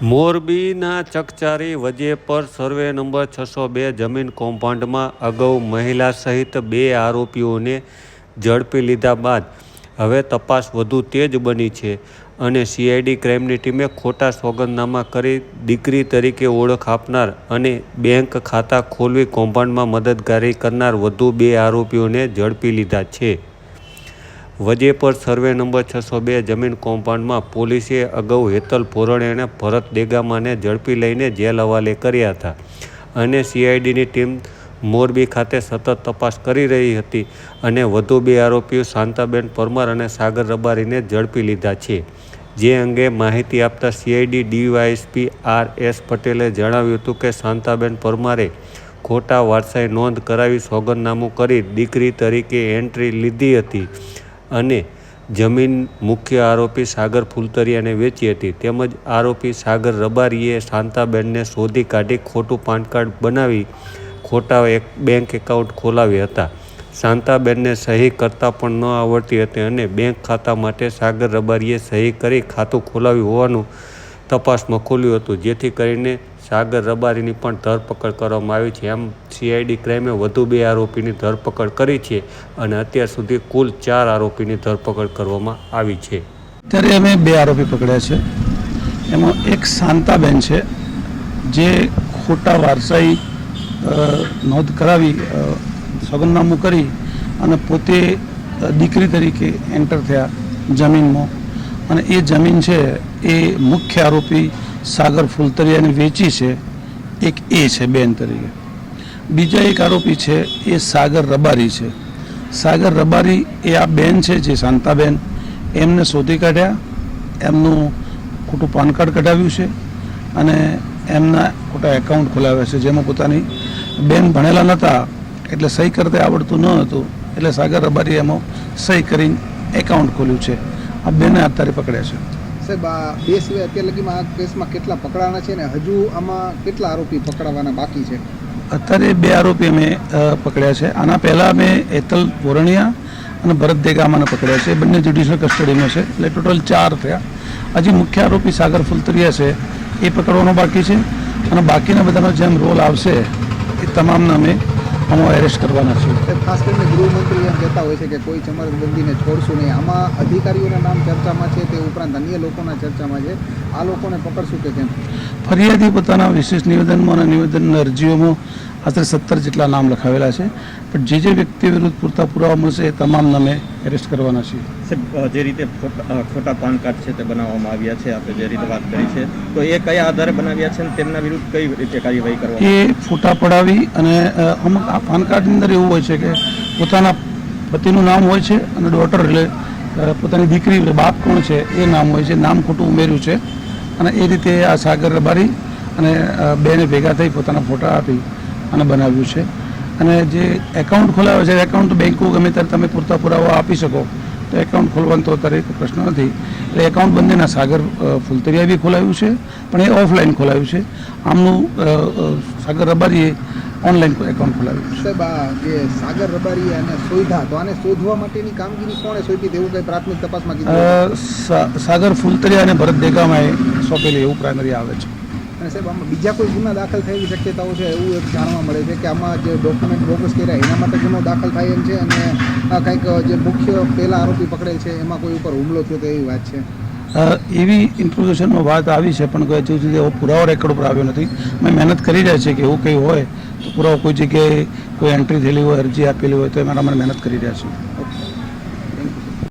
મોરબીના ચકચારી વજે પર survey number છસો બે જમીન કૌભાંડમાં અગાઉ મહિલા સહિત બે આરોપીઓને ઝડપી લીધા બાદ હવે તપાસ વધુ તેજ બની છે અને સીઆઈડી ક્રાઇમની ટીમે ખોટા સોગંદનામા કરી દીકરી તરીકે ઓળખ આપનાર અને બેંક ખાતા ખોલવી કૌભાંડમાં મદદગારી કરનાર વધુ બે આરોપીઓને ઝડપી લીધા છે. વજેપર સર્વે નંબર છસો બે જમીન કૌભાંડમાં પોલીસે અગાઉ હેતલ ભોરણે અને ભરત દેગામાને ઝડપી લઈને જેલ હવાલે કર્યા હતા. અને સીઆઈડીની ટીમ મોરબી ખાતે સતત તપાસ કરી રહી હતી અને વધુ બે આરોપીઓ શાંતાબેન પરમાર અને સાગર રબારીને ઝડપી લીધા છે. જે અંગે માહિતી આપતા સીઆઈડી ડીવાયએસપી આર એસ પટેલે જણાવ્યું હતું કે શાંતાબેન પરમારે ખોટા વારસાઈ નોંધ કરાવી સોગંદનામું કરી દીકરી તરીકે એન્ટ્રી લીધી હતી. અને જમીન મુખ્ય આરોપી સાગર ફૂલતરિયાને વેચી હતી. તેમજ આરોપી સાગર રબારીએ શાંતાબેનને શોધી કાઢી ખોટું પાન કાર્ડ બનાવી ખોટા એક બેંક એકાઉન્ટ ખોલાવ્યા હતા. શાંતાબેનને સહી કરતાં પણ ન આવડતી હતી અને બેંક ખાતા માટે સાગર રબારીએ સહી કરી ખાતું ખોલાવ્યું હોવાનું તપાસમાં ખોલ્યું હતું. જેથી કરીને સાગર રબારીની પણ ધરપકડ કરવામાં આવી છે. એમ સીઆઈડી ક્રાઇમે વધુ બે આરોપીની ધરપકડ કરી છે અને અત્યાર સુધી કુલ ચાર આરોપીની ધરપકડ કરવામાં આવી છે. ત્યારે અમે બે આરોપી પકડ્યા છે. એમાં એક શાંતાબેન છે, જે ખોટા વારસાઈ નોંધ કરાવી સોગંદનામું કરી અને પોતે દીકરી તરીકે એન્ટર થયા જમીનમાં. અને એ જમીન છે એ મુખ્ય આરોપી સાગર ફૂલતરિયાને વેચી છે, એક એ છે બેન તરીકે. બીજા એક આરોપી છે, એ સાગર રબારી છે. સાગર રબારી એ આ બેન છે જે શાંતાબેન, એમને શોધી કાઢ્યા, એમનું ખોટું પાન કાર્ડ કઢાવ્યું છે અને એમના ખોટા એકાઉન્ટ ખોલાવ્યા છે, જેમાં પોતાની બેન ભણેલા નહોતા એટલે સહી કરતા આવડતું ન હતું, એટલે સાગર રબારી એમાં સહી કરીને એકાઉન્ટ ખોલ્યું છે. આ બેને અત્યારે પકડ્યા છે. સાહેબ, આ બે સિવાય અત્યાર લગીમાં આ કેસમાં કેટલા પકડાના છે ને હજુ આમાં કેટલા આરોપી પકડાવાના બાકી છે? અત્યારે બે આરોપી અમે પકડ્યા છે. આના પહેલાં અમે એતલ પોરણિયા અને ભરત દેગામાને પકડ્યા છે. બંને જ્યુડિશિયલ કસ્ટડીમાં છે. એટલે ટોટલ ચાર થયા. હજી મુખ્ય આરોપી સાગર ફુલતરિયા છે. એ પકડવાનો બાકી છે. અને બાકીના બધાનો જેમ રોલ આવશે, એ તમામને અમે આમાં એરેસ્ટ કરવાના છીએ ખાસ કરીને ગૃહમંત્રી એમ કહેતા હોય છે કે કોઈ ચમરબંધીને છોડશું નહીં. આમાં અધિકારીઓના નામ ચર્ચામાં છે તે ઉપરાંત અન્ય લોકોના ચર્ચામાં છે. આ લોકોને પકડશું કે કેમ? ફરિયાદી પોતાના વિશેષ નિવેદનમાં અને નિવેદન અરજીઓમાં આશરે સત્તર જેટલા નામ લખાવેલા છે. પણ જે જે વ્યક્તિ વિરુદ્ધ પૂરતા પુરાવા મળશે એ તમામ અમે એરેસ્ટ કરવાના છીએ. સાહેબ જે રીતે ખોટા પાન કાર્ડ છે તે બનાવવામાં આવ્યા છે આપણે જે રીતે વાત કરી છે તો એ કયા આધારે બનાવ્યા છે અને તેમના વિરુદ્ધ કઈ રીતે કાર્યવાહી કરવા એ ફોટા પડાવી અને અમુક આ પાન કાર્ડની અંદર એવું હોય છે કે પોતાના પતિનું નામ હોય છે અને ડોટર એટલે પોતાની દીકરી બાપ કોણ છે એ નામ હોય છે નામ ખોટું ઉમેર્યું છે અને એ રીતે આ સાગર રબારી અને બેને ભેગા થઈ પોતાના ફોટા આપી અને બનાવ્યું છે. અને જે એકાઉન્ટ ખોલાવે છે એકાઉન્ટ બેંકો ગમે ત્યારે તમે પૂરતા પુરાવા આપી શકો તો એકાઉન્ટ ખોલવાનો તો અત્યારે પ્રશ્ન નથી. એટલે એકાઉન્ટ બંનેના સાગર ફૂલતરિયા બી ખોલાવ્યું છે પણ એ ઓફલાઈન ખોલાવ્યું છે. આમનું સાગર રબારીએ ઓનલાઈન એકાઉન્ટ ખોલાવ્યું છે. સાહેબ જે સાગર રબારી અને શોધા તો આને શોધવા માટેની કામગીરી કોણે સોંપી તેવું કંઈ પ્રાથમિક તપાસમાં કીધું સાગર ફૂલતરિયા અને ભરત દેગામાએ સોંપેલી એવું પ્રાઇમરી આવે છે. અને સાહેબ, આમાં બીજા કોઈ ગુના દાખલ થયેલી શક્યતાઓ છે એવું એક જાણવા મળે છે કે આમાં જે ડોક્યુમેન્ટ બોગસ કર્યા એના માટે ગુનો દાખલ થાય એમ છે અને, આ કંઈક જે મુખ્ય પહેલા આરોપી પકડેલ છે એમાં કોઈ ઉપર હુમલો થયો તો એવી વાત છે? એવી ઇન્ફોર્મેશનમાં વાત આવી છે, પણ હજુ સુધી એવો પુરાવો રેકોર્ડ ઉપર આવ્યો નથી. અમે મહેનત કરી રહ્યા છીએ કે એવું કંઈ હોય, તો પુરાવો કોઈ જગ્યાએ કોઈ એન્ટ્રી થયેલી હોય, અરજી આપેલી હોય, તો એમાં અમે મહેનત કરી રહ્યા છીએ.